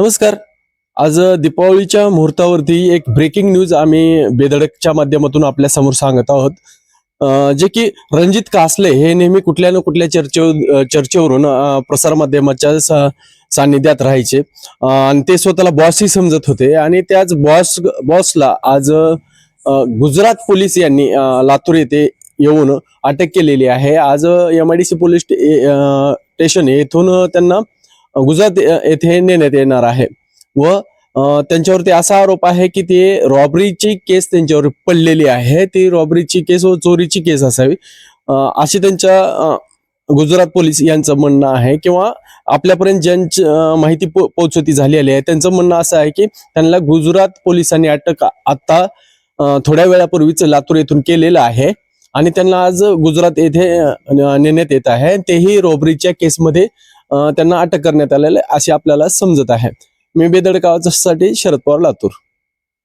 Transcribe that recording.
नमस्कार. आज दीपावलीच्या मुहूर्तावरती एक ब्रेकिंग न्यूज आम्ही बेधडकच्या माध्यमातून आपल्यासमोर सांगत आहोत. जे की रणजित कासले हे नेहमी कुठल्या ना कुठल्या चर्चे चर्चेवरून प्रसार प्रसारमाध्यमाच्या सा- सान्निध्यात राहायचे. आणि ते स्वतःला बॉसही समजत होते. आणि त्याच बॉस बॉसला आज गुजरात पोलीस यांनी लातूर येथे येऊन अटक केलेली आहे. आज M I D C police sta- station येथून त्यांना गुजरात येथे नेण्यात येणार आहे. व त्यांच्यावरती असा आरोप आहे की ते रॉबरीची केस त्यांच्यावर पडलेली आहे. ती रॉबरीची केस व चोरीची केस असावी. अशी त्यांच्या गुजरात पोलीस यांचं म्हणणं आहे किंवा आपल्यापर्यंत ज्यांची माहिती पो- पोहोचवती झालेली आहे त्यांचं म्हणणं असं आहे की त्यांना गुजरात पोलिसांनी अटक आता थोड्या वेळापूर्वीच लातूर येथून केलेलं आहे. आणि त्यांना आज गुजरात येथे नेण्यात येत आहे. तेही रॉबरीच्या केसमध्ये त्यांना अटक करण्यात आलेली अशी आपल्याला समजत आहे. मी बेदडकावासाठी शरद पवार लातूर.